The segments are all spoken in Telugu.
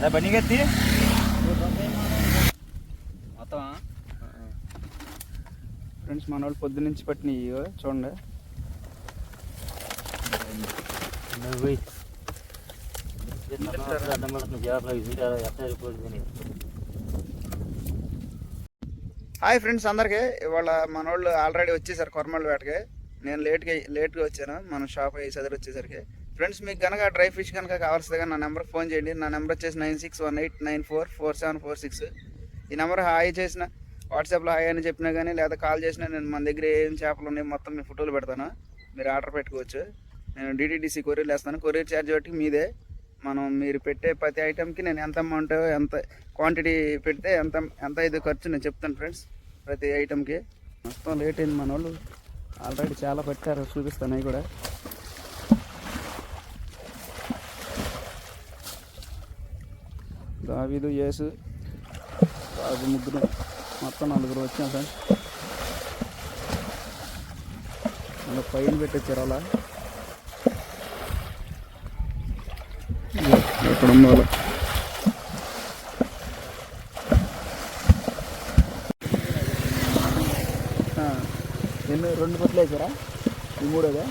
అదే బండి ఎత్తి మొత్తం ఫ్రెండ్స్ మన వాళ్ళు పొద్దు నుంచి పట్టినవి చూడండి. హాయ్ ఫ్రెండ్స్ అందరికీ. ఇవాళ మన వాళ్ళు ఆల్రెడీ వచ్చేసారు కొరమల్ వేటకి. నేను లేట్గా లేట్గా వచ్చాను. మన షాప్ అయ్యి చదివి వచ్చేసరికి. ఫ్రెండ్స్ మీకు కనుక డ్రై ఫిష్ కనుక కావాల్సిందిగా నా నెంబర్కి ఫోన్ చేయండి. నా నెంబర్ వచ్చేసి nine six one eight nine four four seven four six. ఈ నెంబర్ హాయ్ చేసిన వాట్సాప్లో హాయ్ అని చెప్పినా కానీ లేదా కాల్ చేసినా నేను మన దగ్గర ఏం చేపలు ఉన్నాయి మొత్తం మీ ఫోటోలు పెడతాను. మీరు ఆర్డర్ పెట్టుకోవచ్చు. నేను డిటీడీసీ కొరియర్ వేస్తాను కొరియర్ ఛార్జ్ బట్టి మీదే. మనం మీరు పెట్టే ప్రతి ఐటెంకి నేను ఎంత అమౌంట్ ఎంత క్వాంటిటీ పెడితే ఎంత ఎంత ఇది ఖర్చు నేను చెప్తాను ఫ్రెండ్స్ ప్రతి ఐటెంకి. మొత్తం లేట్ అయింది మన వాళ్ళు ఆల్రెడీ చాలా పెట్టారు చూపిస్తాను అవి కూడా. దావీదు యేసు రాజు ముగ్గురు మొత్తం నలుగురు వచ్చాం ఫ్రెండ్స్ అలా పైన పెట్టొచ్చారు అలా ఎక్కడ ఉందో అలా ఎన్ని రెండు పట్లు వేసారా? ఈ మూడోదా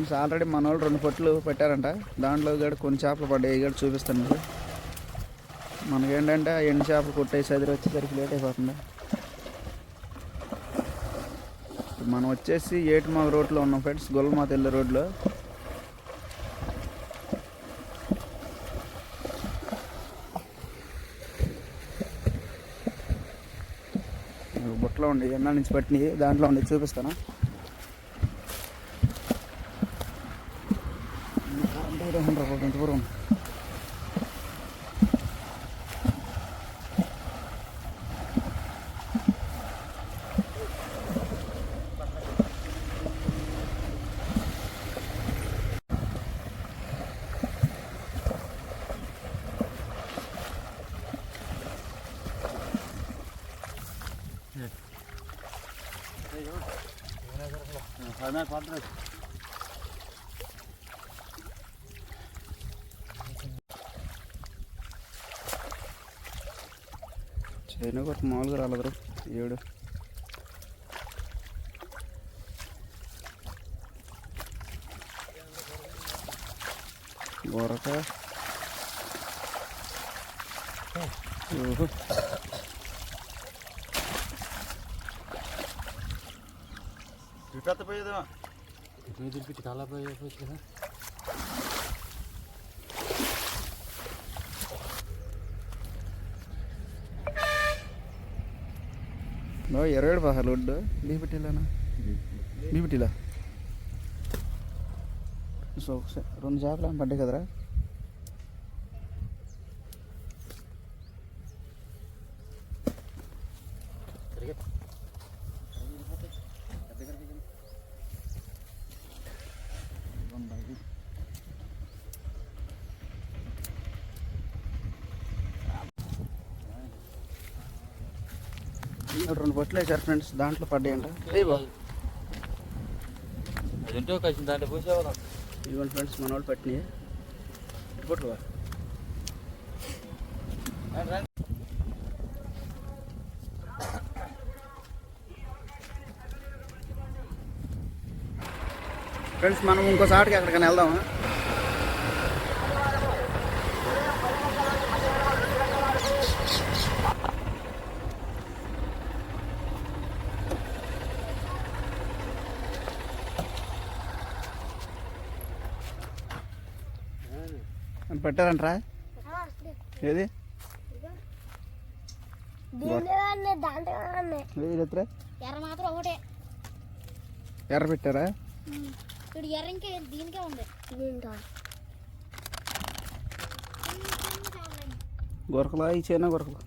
ఫ్రెండ్స్ ఆల్రెడీ మన వాళ్ళు రెండు పొట్లు పెట్టారంట. దాంట్లో కూడా కొన్ని చేపలు పడ్డాయి. కూడా చూపిస్తాను మీకు. మనకేంటంటే ఆ ఎండు చేపలు కొట్టేసి ఎదురు వచ్చేసరికి లేట్ అయిపోతుంది. మనం వచ్చేసి ఏటుమాగ రోడ్లో ఉన్నాం ఫ్రెండ్స్ గొల్లమాత వెళ్ళే రోడ్లో. బుట్టలో ఉండి ఎండ నుంచి పట్టినవి దాంట్లో ఉండి చూపిస్తాను. Doorom, doorom, doorom. Hey, you're. You're not going to go. I'm not going to go. China కొట్టు మామూలుగా రాలేదు ఏడు గొరక ఓహో చూపెత్త పోయేదేమో బా ఇరవై ఏడు పదహారు లొడ్డు బీపీటీలానా బీపీటీలా సో ఒకసారి రెండు చేపలు ఏమో పడ్డాయి కదరా ఇక్కడ రెండు బొట్లు వేసారు ఫ్రెండ్స్ దాంట్లో పడ్డాయంట ఇదిగోండి ఫ్రెండ్స్ మన వాళ్ళు పట్టినాయి. ఫ్రెండ్స్ మనం ఇంకోసారికి ఎక్కడికైనా వెళ్దామా అని పెట్టారంట్రా? ఏది? ఎర్ర మాత్రం ఒకటే. ఎర్ర పెట్టారా? ఎర్ర ఇంకే దీనికే ఉంది. దీంట్లో గొరకలా ఈ చైనా గొరకలు.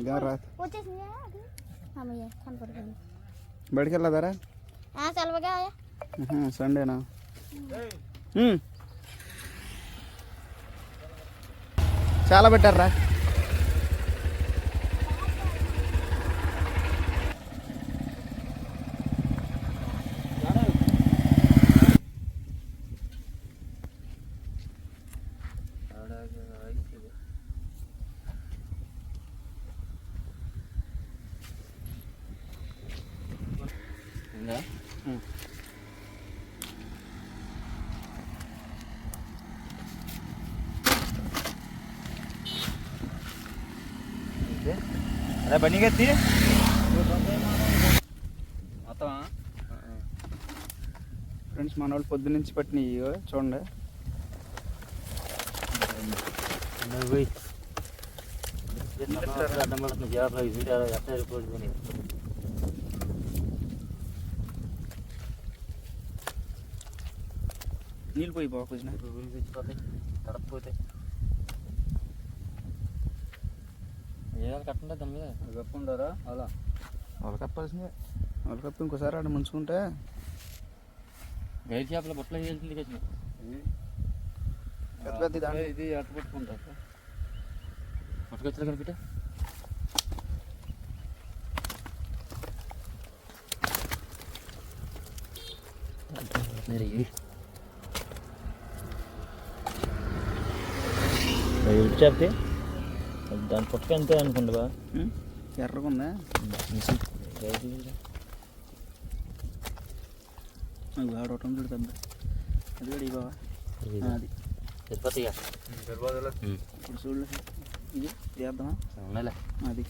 ఇదే బయటికి వెళ్ళదారా సెలవుగా. సండేనా? చాలా బెటర్ రా Yeah. Mm. ఉందా అదే బండి ఎత్తి మొత్తమా ఫ్రెండ్స్ మన వాళ్ళు పొద్దు నుంచి పట్టినవి ఇగో చూడండి. పోయి అడ్డం పడుతుంది జాబ్లో ఇది ఎట్లా రిపోర్ట్ నీళ్ళు పోయి బాగా కొంచెం తెచ్చిపోతాయి ఏదో కట్టండి దాని మీద. గప్పు ఉండారా అలా. వాళ్ళు కప్పాల్సిందే. వాళ్ళు కప్పి ఇంకోసారి ఆడ ముంచుకుంటే? గైడ్ చేపల బట్టలు వేయాల్సింది వచ్చిన పెద్ద పెద్ద దాంట్లో ఇది అట్ట పట్టుకుంటా. పట్టుకొచ్చా కనిపెట్టా. చెప్తే? దాని పుట్టక అంతే అనుకుంటా ఉం? ఎర్రగా ఉందా చూడు పెద్ద అది కూడా బావా. అది. ఇప్పుడు చూడు. ఇది చేద్దామా? ఉన్నాయిలే. అది.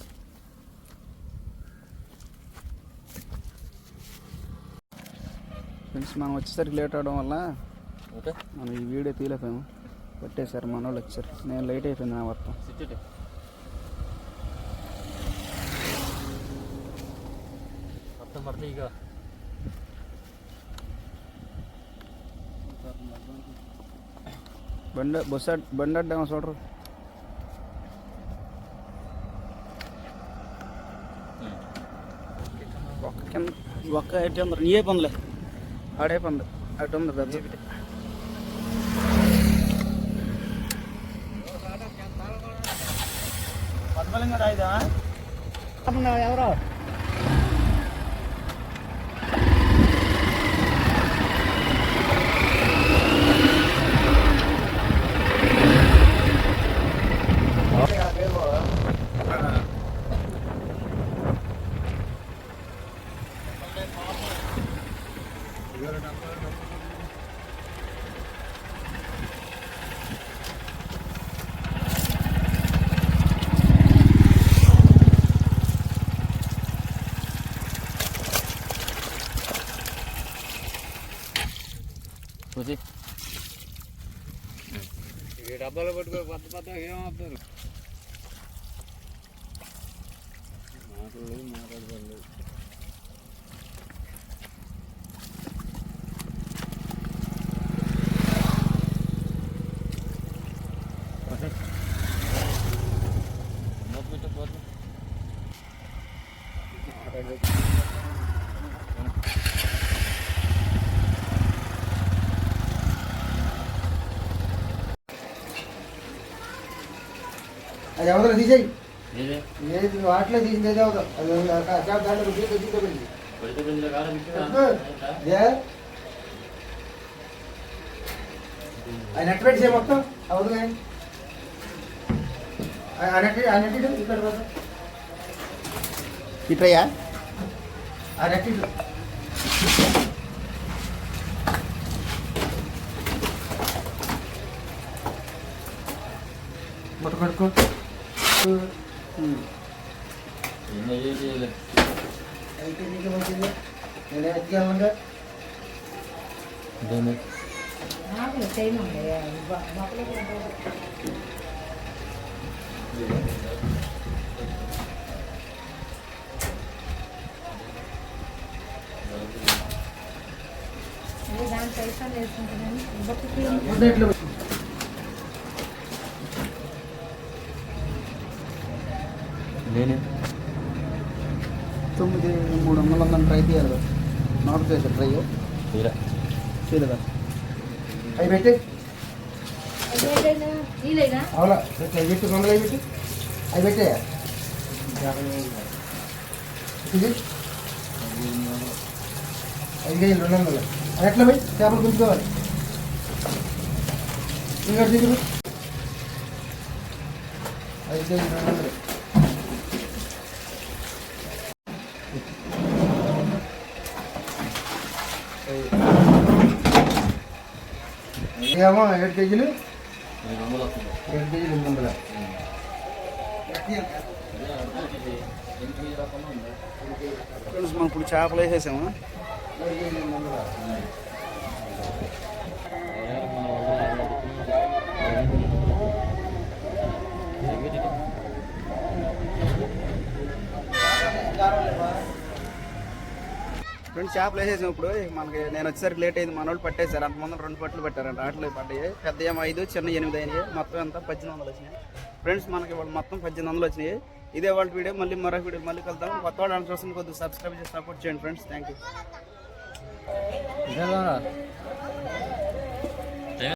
ఫ్రెండ్స్ మనం వచ్చేసరికి లేట్ అవడం వల్ల ఓకే. మనం ఈ వీడియో తీయలేకపోయాము. పట్టేశారు మన వాళ్ళు వచ్చారు. నేను లేట్ అయిపోయింది నా మొత్తం. మొత్తం పడతాయి ఇక బండి బస్సు బండి అడ్డామా చూడరు ఒక్క కింద ఒక్క ఎట్టి ఉంది నీయే పొందలే ఆడే పొంది అటు ఉంది పెద్ద పద్మలింగ రాయిదా ఎవరో చూసి డబ్బాలు పట్టుకో కొత్త కొత్త ఏమవుతారు మాట్లాడలేదు మాట్లాడలేదు అది ఎవరు తీసేయి. ఏదే? ఏది వాటిలో తీసింది ఏది అది దాంట్లో కారం ఏ? ఆయన నెట్ పెట్టి చేయి మొత్తం. అవును కానీ. ఇట్రయ్యా ఇటు. ముట్ట పట్టుకో అయితే నీకు మంచిది నేను ఎత్తుకెళ్ళంగా ముద్ద ఇట్లా పెట్టు. నేనే తొమ్మిది మూడు వందల వందల ట్రై చేయాలి నాట్ చేశారు ట్రై తీరా. చేయలేదా అవి పెట్టి. అవునా అవి పెట్టి రెండు అవి పెట్టి. అవి పెట్టే. ఇది. ఐదు కేజీలు రెండు వందలు. అది ఎట్లా పోయి? చేపలు గుంజుకోవాలి. ఇంకా దిగులు ఐదు కేజీలు రెండు వందలు. ఏమో ఏడు కేజీలు? ఏడు కేజీలు ఎనిమిది వందల? మనం ఇప్పుడు చేపలు వేసేసాము? రెండు ఫ్రెండ్స్ చేపలు వేసేసాం ఇప్పుడు. మనకి నేను వచ్చేసరికి లేట్ అయింది. మన వాళ్ళు పట్టేశారు. అంతమంది రెండు పట్లు పెట్టారంట. ఆటలు పడ్డాయి. పెద్ద ఏమో ఐదు చిన్న ఎనిమిది అయినాయి. మొత్తం ఎంత పద్దెనిమిది వందలు వచ్చినాయి. ఫ్రెండ్స్ మనకి వాళ్ళు మొత్తం పద్దెనిమిది వందలు వచ్చినాయి. ఇదే వాళ్ళ వీడియో. మళ్ళీ మరొక వీడియో మళ్ళీ కలుద్దాం. కొత్త వాళ్ళు చూస్తుంది కొద్దిగా సబ్స్క్రైబ్ చేసి సపోర్ట్ చేయండి ఫ్రెండ్స్ థ్యాంక్ యూ